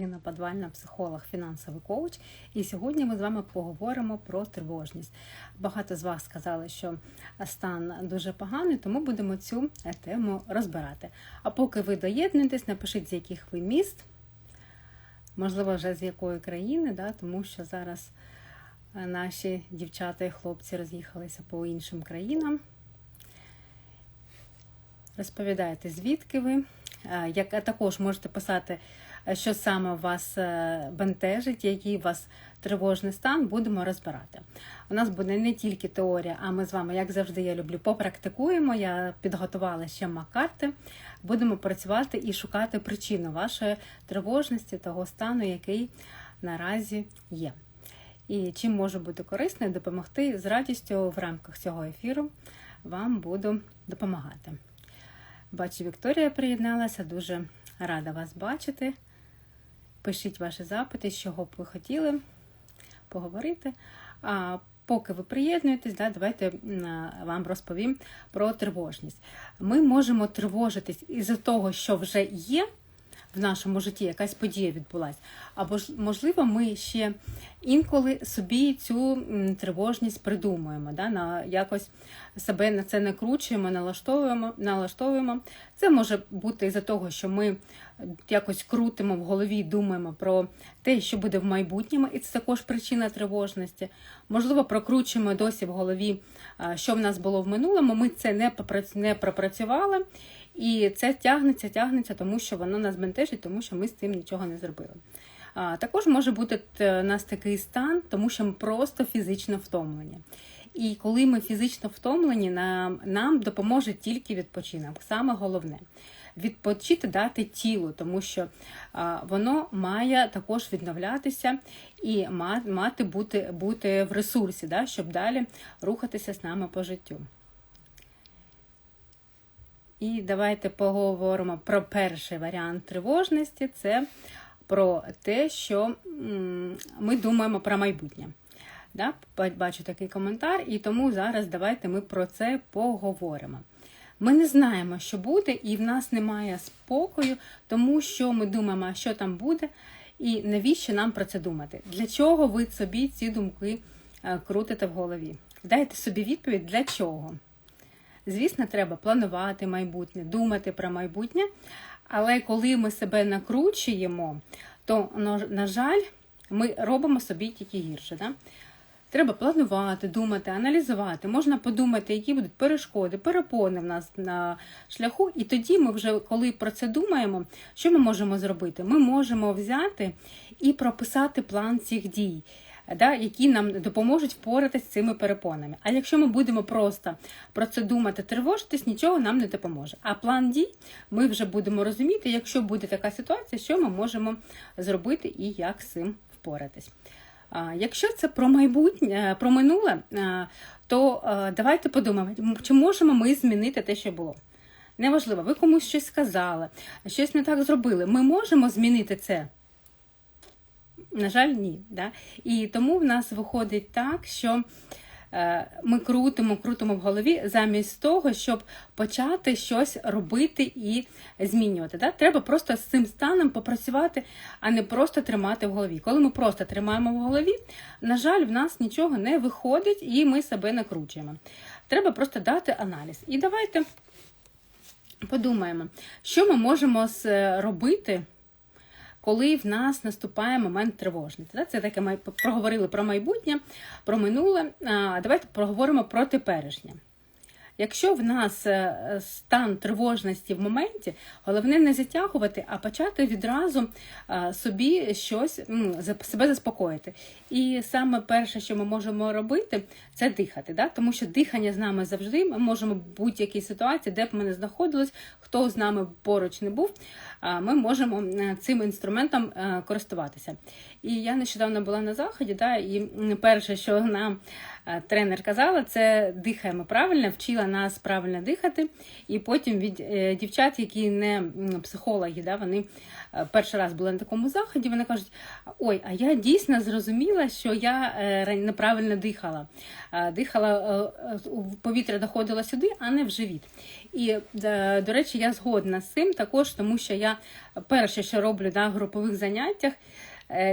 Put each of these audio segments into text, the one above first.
Інна Подвальна, психолог, фінансовий коуч. І сьогодні ми з вами поговоримо про тривожність. Багато з вас сказали, що стан дуже поганий, тому будемо цю тему розбирати. А поки ви доєднуєтесь, напишіть, з яких ви міст, можливо, вже з якої країни, да, тому що зараз е, наші дівчата і хлопці роз'їхалися по іншим країнам. Розповідайте, звідки ви. Е, Як також можете писати, е, що саме вас е, бентежить, який у вас тривожний стан, будемо розбирати. У нас буде не тільки теорія, а ми з вами, як завжди, я люблю, попрактикуємо. Я підготувала ще макарти. Будемо працювати і шукати причину вашої тривожності, того стану, який наразі є. І чим можу бути корисною, допомогти з радістю в рамках цього ефіру вам буду допомагати. Бачу, Вікторія приєдналася, дуже рада вас бачити. Пишіть ваші запити, з чого б ви хотіли поговорити. А поки ви приєднуєтесь, да, давайте вам розповім про тривожність. Ми можемо тривожитись із-за того, що вже є в нашому житті, якась подія відбулася. Або ж, можливо, ми ще інколи собі цю тривожність придумуємо, да, на, якось себе на це накручуємо, налаштовуємо, налаштовуємо. Це може бути із-за того, що ми якось крутимо в голові, думаємо про те, що буде в майбутньому, і це також причина тривожності. Можливо, прокручуємо досі в голові, що в нас було в минулому. Ми це не пропрацювали. І це тягнеться, тягнеться, тому що воно нас бентежить, тому що ми з цим нічого не зробили. А, також може бути у нас такий стан, тому що ми просто фізично втомлені. І коли ми фізично втомлені, нам, нам допоможе тільки відпочинок. Саме головне відпочити дати тілу, тому що а, воно має також відновлятися і мати бути, бути в ресурсі, да, щоб далі рухатися з нами по життю. І давайте поговоримо про перший варіант тривожності це про те, що ми думаємо про майбутнє. Бачу такий коментар, і тому зараз давайте ми про це поговоримо. Ми не знаємо, що буде, і в нас немає спокою, тому що ми думаємо, що там буде, і навіщо нам про це думати? Для чого ви собі ці думки е, крутите в голові? Дайте собі відповідь, для чого. Звісно, треба планувати майбутнє, думати про майбутнє, але коли ми себе накручуємо, то, на- жаль, ми робимо собі тільки гірше. Да? Треба планувати, думати, аналізувати. Можна подумати, які будуть перешкоди, перепони в нас на шляху. І тоді ми вже, коли про це думаємо, що ми можемо зробити? Ми можемо взяти і прописати план цих дій. Да, які нам допоможуть впоратися з цими перепонами. А якщо ми будемо просто про це думати, тривожитись, нічого нам не допоможе. А план дій ми вже будемо розуміти, якщо буде така ситуація, що ми можемо зробити і як з цим впоратись. Якщо це про майбутнє, про минуле, то давайте подумаємо, чи можемо ми змінити те, що було. Неважливо, ви комусь щось сказали, щось не так зробили. Ми можемо змінити це. На жаль, ні. Да? І тому в нас виходить так, що е, ми крутимо, крутимо в голові замість того, щоб почати щось робити і змінювати. Да? Треба просто з цим станом попрацювати, а не просто тримати в голові. Коли ми просто тримаємо в голові, на жаль, в нас нічого не виходить і ми себе накручуємо. Треба просто дати аналіз. І давайте подумаємо, що ми можемо робити коли в нас наступає момент тривожності. Це таке ми проговорили про майбутнє, про минуле. А давайте проговоримо про теперішнє. Якщо в нас е, стан тривожності в моменті, головне не затягувати, а почати відразу е, собі щось за- себе заспокоїти. І саме перше, що ми можемо робити, це дихати. Да? Тому що дихання з нами завжди. Ми можемо в будь-якій ситуації, де б ми не знаходились, хто з нами поруч не був, ми можемо цим інструментом е, користуватися. І я нещодавно була на заході, да, і перше, що нам тренер казала, це дихаємо правильно, вчила нас правильно дихати. І потім від е, дівчат, які не психологи, да, вони е, перший раз були на такому заході, вони кажуть: ой, а я дійсно зрозуміла, що я е, неправильно дихала. Е, Дихала, е, е, повітря доходило сюди, а не в живіт. І, е, до речі, я згодна з цим також, тому що я перше, що роблю на групових заняттях, е,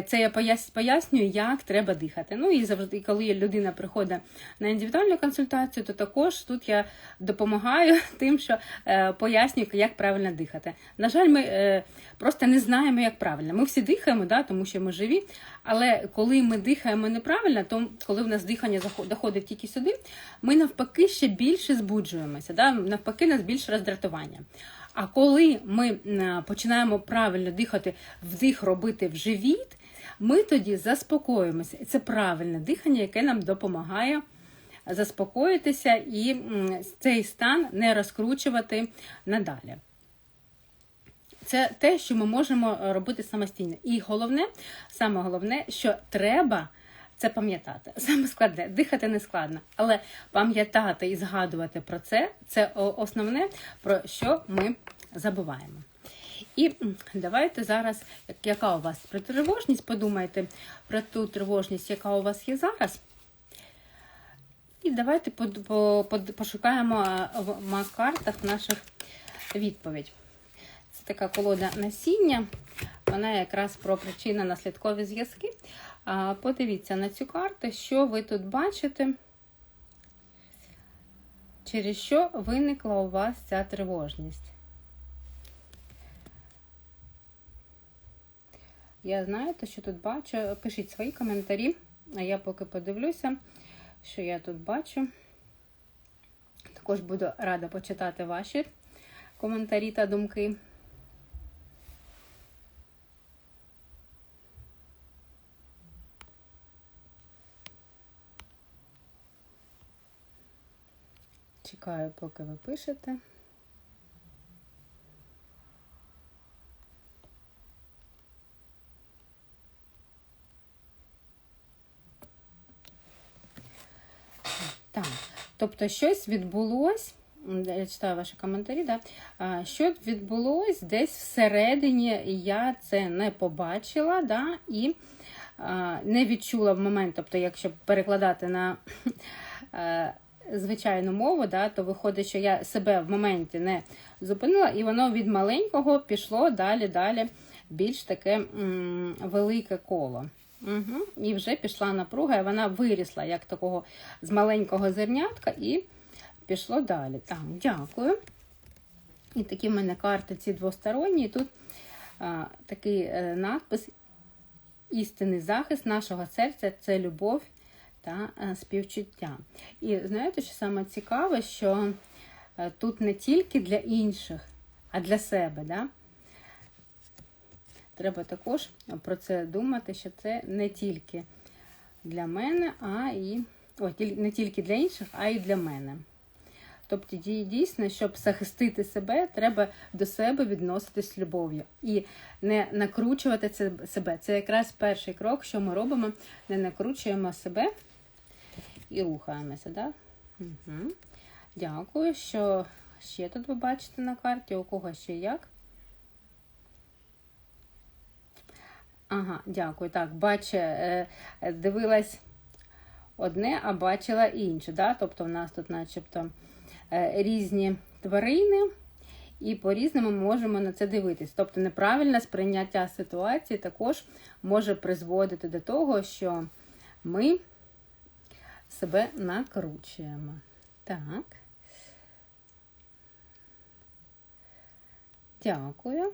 це я пояснюю, як треба дихати. Ну і завжди, коли людина приходить на індивідуальну консультацію, то також тут я допомагаю тим, що е, пояснюю, як правильно дихати. На жаль, ми е, просто не знаємо, як правильно. Ми всі дихаємо, да, тому що ми живі. Але коли ми дихаємо неправильно, то коли в нас дихання доходить тільки сюди, ми навпаки ще більше збуджуємося. Да? Навпаки, нас більше роздратування. А коли ми починаємо правильно дихати, вдих робити в живіт, ми тоді заспокоїмося. Це правильне дихання, яке нам допомагає заспокоїтися і цей стан не розкручувати надалі. Це те, що ми можемо робити самостійно. І головне, саме головне, що треба це пам'ятати. Саме складне, дихати не складно, але пам'ятати і згадувати про це це основне, про що ми забуваємо. І давайте зараз, яка у вас тривожність, подумайте про ту тривожність, яка у вас є зараз. І давайте пошукаємо в ма- картах наших відповідь. Це така колода насіння. Вона якраз про причинно-наслідкові зв'язки. Подивіться на цю карту, що ви тут бачите, через що виникла у вас ця тривожність. Я знаєте, що тут бачу. Пишіть свої коментарі, а я поки подивлюся, що я тут бачу. Також буду рада почитати ваші коментарі та думки. Чекаю, поки ви пишете. Так, тобто щось відбулось. Я читаю ваші коментарі, да? що відбулось десь всередині, я це не побачила, да? і не відчула в момент, тобто, якщо перекладати на е, звичайну мову, да, то виходить, що я себе в моменті не зупинила, і воно від маленького пішло далі, далі, більш таке м, велике коло. Угу. І вже пішла напруга, і вона вирісла як такого з маленького зернятка і пішло далі. Так, дякую. І такі в мене карти ці двосторонні. І тут а, такий е, надпис істинний захист нашого серця це любов та е, співчуття. І знаєте, що саме цікаве, що е, тут не тільки для інших, а для себе. Да? Треба також про це думати, що це не тільки для мене, а і о, не тільки для інших, а й для мене. Тобто, дійсно, щоб захистити себе, треба до себе відноситись з любов'ю і не накручувати себе. Це якраз перший крок, що ми робимо, не накручуємо себе і рухаємося. Да? Угу. Дякую, що ще тут ви бачите на карті, у кого ще як. Ага, дякую. Так, бачу, е, е, дивилась одне, а бачила інше. Да? Тобто в нас тут начебто е, різні тварини, і по-різному можемо на це дивитись. Тобто неправильне сприйняття ситуації також може призводити до того, що ми себе накручуємо. Так. Дякую.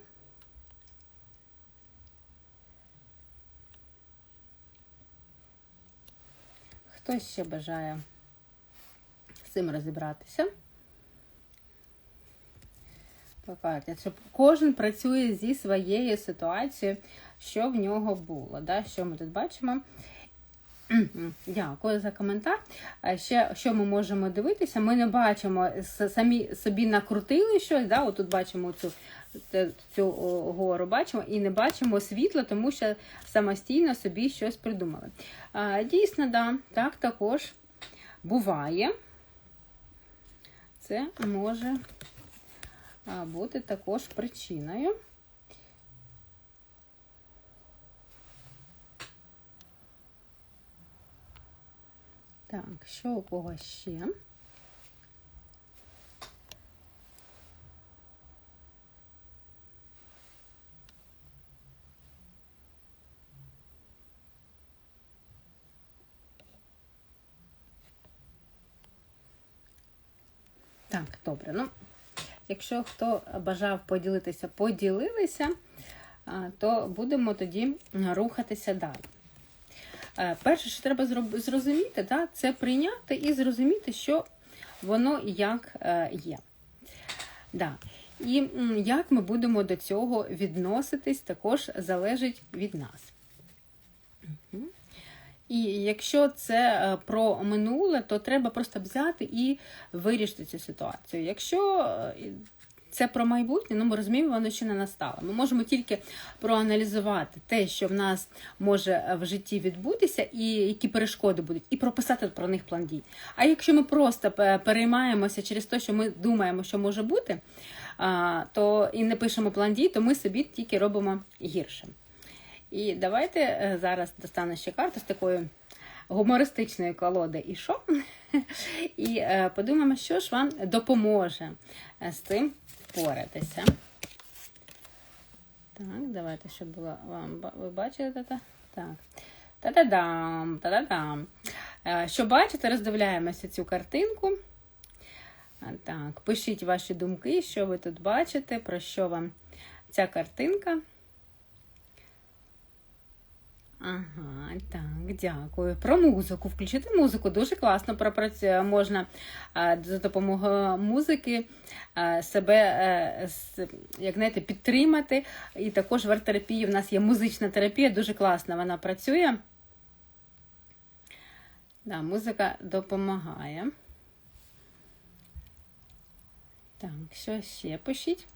Хто ще бажає з цим розібратися? Щоб кожен працює зі своєю ситуацією, що в нього було. Да? Що ми тут бачимо? Дякую за коментар. Ще що ми можемо дивитися? Ми не бачимо самі собі накрутили щось. Да? От тут бачимо цю, цю гору, бачимо і не бачимо світла, тому що самостійно собі щось придумали. Дійсно, да, так також буває, це може бути також причиною. Так, що у кого ще? Так, добре. Ну, якщо хто бажав поділитися, поділилися, то будемо тоді рухатися далі. Е, перше, що треба зрозуміти, да, це прийняти і зрозуміти, що воно як е, є. Да. І як ми будемо до цього відноситись, також залежить від нас. І якщо це е, про минуле, то треба просто взяти і вирішити цю ситуацію. Якщо це про майбутнє, ну ми розуміємо, воно ще не настало. Ми можемо тільки проаналізувати те, що в нас може в житті відбутися, і які перешкоди будуть, і прописати про них план дій. А якщо ми просто переймаємося через те, що ми думаємо, що може бути, то і не пишемо план дій, то ми собі тільки робимо гірше. І давайте е, зараз достану ще карту з такою гумористичної колоди і що? І е, подумаємо, що ж вам допоможе з цим впоратися. Так, давайте, щоб було вам. Ви бачили це? Так. Та-да-дам! Та-да-дам! Е, що бачите, роздивляємося цю картинку. Так, пишіть ваші думки, що ви тут бачите, про що вам ця картинка. Ага, так, дякую. Про музику. Включити музику дуже класно пропрацює. Можна за допомогою музики себе як знаєте, підтримати. І також в арт-терапії в нас є музична терапія, дуже класна вона працює. Да, Музика допомагає. Так, що ще пишіть?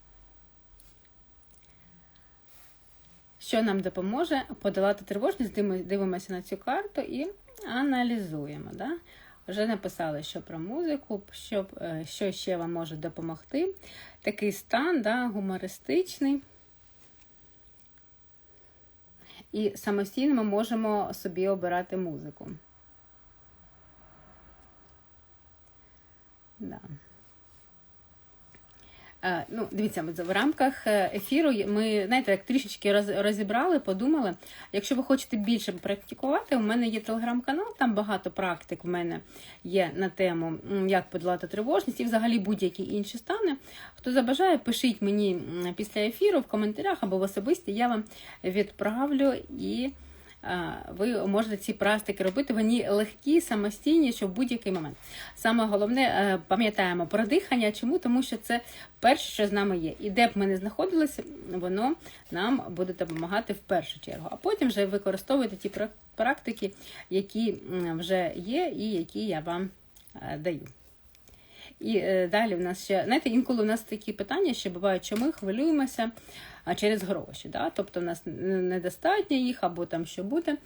Що нам допоможе подолати тривожність, дивимося на цю карту і аналізуємо. Да? Вже написали, що про музику, що е, що ще вам може допомогти. Такий стан, да, гумористичний. І самостійно ми можемо собі обирати музику. Да. Е, ну, Дивіться, в рамках е, ефіру ми знаєте, як трішечки розібрали, подумали. Якщо ви хочете більше практикувати, у мене є телеграм-канал, там багато практик в мене є на тему, як подолати тривожність і взагалі будь-які інші стани. Хто забажає, пишіть мені після ефіру в коментарях або в особисті, я вам відправлю і ви можете ці практики робити. Вони легкі, самостійні, що в будь-який момент. Саме головне, е, пам'ятаємо про дихання. Чому? Тому що це перше, що з нами є. І де б ми не знаходилися, воно нам буде допомагати в першу чергу. А потім вже використовуйте ті практики, які вже є, і які я вам е, даю. І е, далі в нас ще, знаєте, інколи у нас такі питання, що бувають, що ми хвилюємося через гроші. Да? Тобто в нас недостатньо їх або там що буде.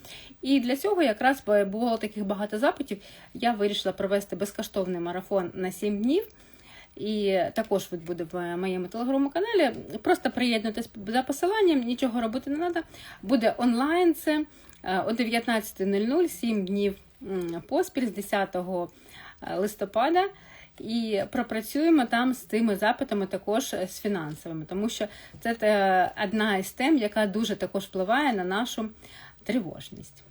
І для цього якраз було таких багато запитів. Я вирішила провести безкоштовний марафон на 7 днів. І також він буде в моєму телеграм-каналі. Просто приєднуйтесь за посиланням, нічого робити не треба. Буде онлайн це е, о 19.00, 7 днів поспіль з 10 е, листопада. І пропрацюємо там з тими запитами також з фінансовими, тому що це е, одна із тем, яка дуже також впливає на нашу тривожність.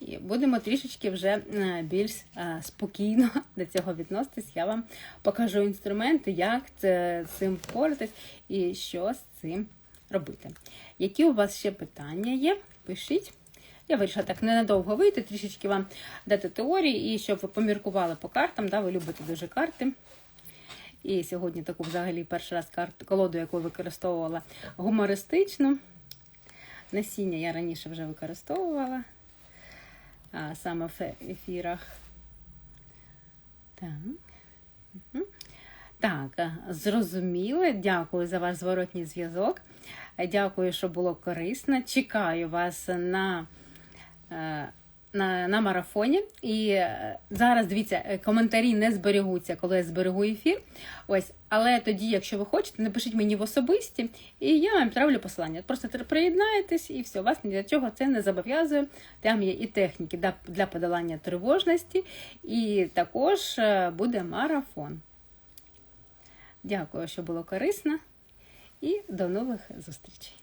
І будемо трішечки вже е, більш е, спокійно до цього відноситись. Я вам покажу інструменти, як це, з цим впоратись і що з цим робити. Які у вас ще питання є? Пишіть. Я вирішила так ненадовго вийти, трішечки вам дати теорії, і щоб ви поміркували по картам, да, ви любите дуже карти. І сьогодні таку взагалі перший раз карту, колоду, яку використовувала гумористичну. Насіння я раніше вже використовувала, а саме в ефірах. Так. Так, зрозуміли. Дякую за ваш зворотній зв'язок. Дякую, що було корисно. Чекаю вас на Е, на, на марафоні. І е, зараз дивіться, е, коментарі не зберігуться, коли я зберегу ефір. Ось, але тоді, якщо ви хочете, напишіть мені в особисті, і я вам відправлю посилання. Просто приєднаєтесь і все, вас ні для чого це не зобов'язує. Там є і техніки для- подолання тривожності, і також е, буде марафон. Дякую, що було корисно, і до нових зустрічей.